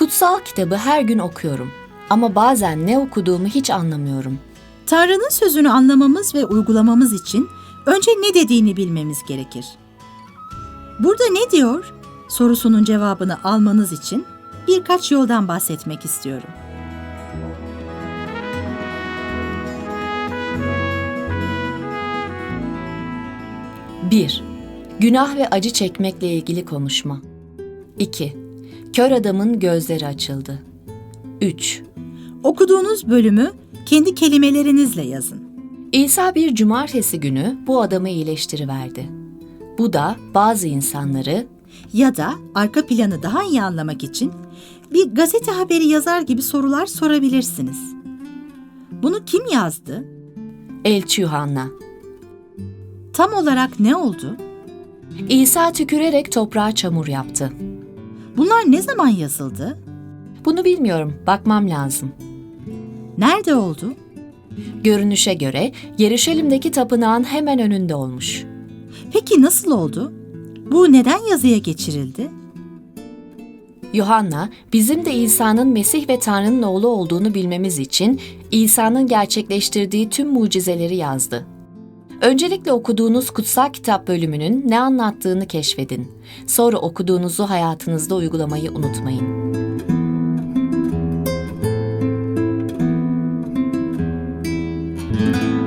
Kutsal kitabı her gün okuyorum ama bazen ne okuduğumu hiç anlamıyorum. Tanrı'nın sözünü anlamamız ve uygulamamız için önce ne dediğini bilmemiz gerekir. Burada ne diyor? Sorusunun cevabını almanız için birkaç yoldan bahsetmek istiyorum. 1. Günah ve acı çekmekle ilgili konuşma. 2. Kör adamın gözleri açıldı. 3. Okuduğunuz bölümü kendi kelimelerinizle yazın. İsa bir cumartesi günü bu adamı iyileştiriverdi. Bu da bazı insanları Ya da arka planı daha iyi anlamak için bir gazete haberi yazar gibi sorular sorabilirsiniz. Bunu kim yazdı? Elçi Yuhanna. Tam olarak ne oldu? İsa tükürerek toprağa çamur yaptı. Bunlar ne zaman yazıldı? Bunu bilmiyorum, bakmam lazım. Nerede oldu? Görünüşe göre Yeruşalim'deki tapınağın hemen önünde olmuş. Peki nasıl oldu? Bu neden yazıya geçirildi? Yuhanna, bizim de İsa'nın Mesih ve Tanrı'nın oğlu olduğunu bilmemiz için İsa'nın gerçekleştirdiği tüm mucizeleri yazdı. Öncelikle okuduğunuz kutsal kitap bölümünün ne anlattığını keşfedin. Sonra okuduğunuzu hayatınızda uygulamayı unutmayın. Müzik